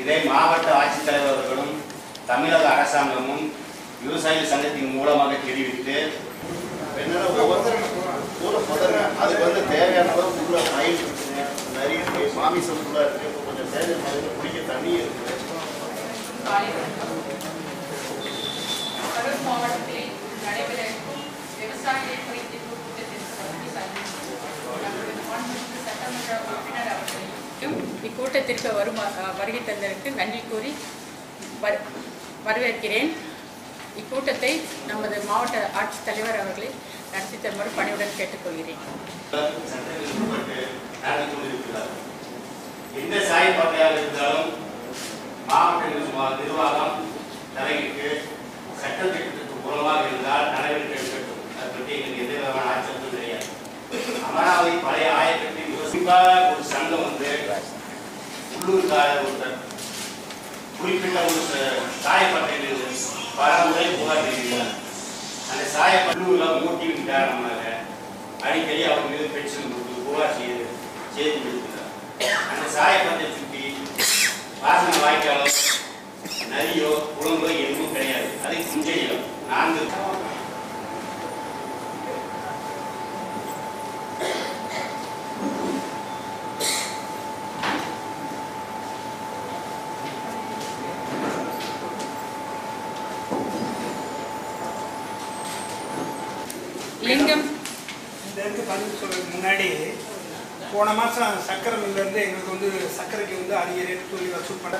இதை மாவட்ட ஆட்சித்தலைவர் அவர்களும் தமிழக அரசாங்கமும் விவசாயிகள் சங்கத்தின் மூலமாக தெரிவித்து அதுக்கு வந்து தேவையான உள்ள மயில் நிறைய மாமிசம் உள்ள இருக்கு இப்போ கொஞ்சம் அளவு குடிக்க தண்ணி இருக்கு காலை வணக்கம். கரூர் மாவட்டத்தில் நடைபெற இருக்கும் விவசாயிகள் குறித்த இக்கூட்டத்திற்கு வருமா வருகை தந்ததற்கு நன்றி கூறி வரவேற்கிறேன். இக்கூட்டத்தை நமது மாவட்ட ஆட்சித்தலைவர் அவர்களை நடத்தி தருமாறு பணியுடன் கேட்டுக்கொள்கிறேன். எந்த சாயப்பாட்டையாக இருந்தாலும் மாவட்ட நிர்வாகம் தலையிட்டு புறமாக இருந்தால் நடவடிக்கை எடுக்கட்டும் அதை பற்றி எங்களுக்கு எந்த விதமான கிடையாது. அமராவதி பழைய ஆயக்கட்டின் ஒரு சங்கம் வந்து உள்ளூர் உள்ளூர்கார ஒருத்தர் குறிப்பிட்ட ஒரு சாயப்பட்டையில் பல புகார் தெரிவிக்கிறார் அந்த சாயப்பட்டூரில் மூட்டியின் காரணமாக அடிக்கடி அவர் மீது பென்ஷன் கொடுத்து புகார் செய்து செய்து கொடுக்கிறார் அந்த சாயப்பட்டை சுற்றி வாசனை வாய்க்காலோ நதியோ குளங்களோ எதுவும் கிடையாது. அது குஞ்சையிலும் நான்கு லிங்கம். இந்த இதுக்கு பதிவு சொல்றதுக்கு முன்னாடி போன மாதம் சக்கரை மில்லேருந்து எங்களுக்கு வந்து சர்க்கரைக்கு வந்து அதிக ரேட் சொல்லி வசூல் பண்ண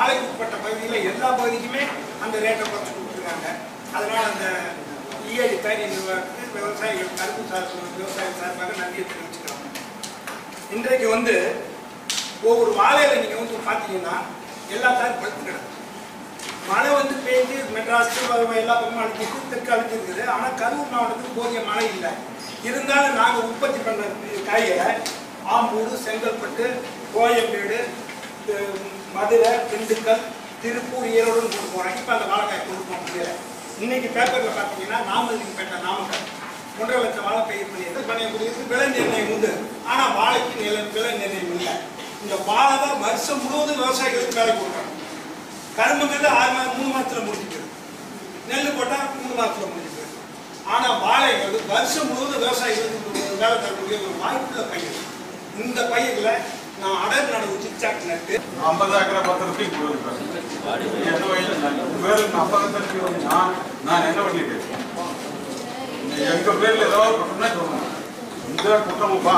ஆலைக்கு உட்பட்ட பகுதியில் எல்லா பகுதிக்குமே அந்த ரேட்டை குறைச்சி கொடுத்துருக்காங்க. அதனால் அந்த இஏடி தனி நிர்வாகத்துக்கு விவசாயிகள் கருப்பு சார் விவசாய சார்பாக நன்றியை தெரிவிச்சுக்கிறோம். இன்றைக்கு வந்து ஒவ்வொரு வாழையில நீங்கள் வந்து பார்த்தீங்கன்னா எல்லா தாரும் பழுத்து கிடக்கு. மழை வந்து பெய்ஞ்சு மெட்ராஸ் எல்லா பக்கமும் அழுத்திட்டு தெற்கு அழுத்திருக்குது ஆனால் கரூர் மாவட்டத்துக்கு போதிய மழை இல்லை. இருந்தாலும் நாங்கள் உற்பத்தி பண்ணுற காய்களை ஆம்பூர் செங்கல்பட்டு கோயம்பேடு மதுரை திண்டுக்கல் திருப்பூர் ஈரோடுன்னு கொண்டு போகிறோம் இப்போ அந்த வாழைக்காய் கொண்டு போக முடியல. இன்னைக்கு பேப்பரில் பார்த்தீங்கன்னா நாமக்கல் நாமக்கல். ஒன்றரை லட்சம் வாழை பயிர் பண்ணியது பண்ணக்கூடியது விலை நிர்ணயம் உண்டு. ஆனால் வாழைக்கு நில விலை நிர்ணயம் இல்லை. இந்த வாழை தான் வருஷம் முழுவதும் விவசாயிகளுக்கு வேலை கொடுக்கணும். கரும்பு நெல் ஆறு மாதம் மூணு மாதத்தில் முடிஞ்சுது நெல் போட்டால் மூணு மாதத்தில் முடிஞ்சுது ஆனால் வாழை வந்து வருஷம் முழுவதும் விவசாயிகளுக்கு வேலை தரக்கூடிய ஒரு வாய்ப்புள்ள பயிர் இந்த பயிரில் நான் அடர் நடவு சிக்சாக் நட்டு ஐம்பது ஏக்கரை பத்து ரூபாய்க்கு கொடுக்குறேன் பேருக்கு ஐம்பது ரூபாய்க்கு நான் என்ன பண்ணிட்டு எங்க பேர்ல ஏதாவது பிரச்சனை சொல்லணும் இந்த குற்றமுப்பா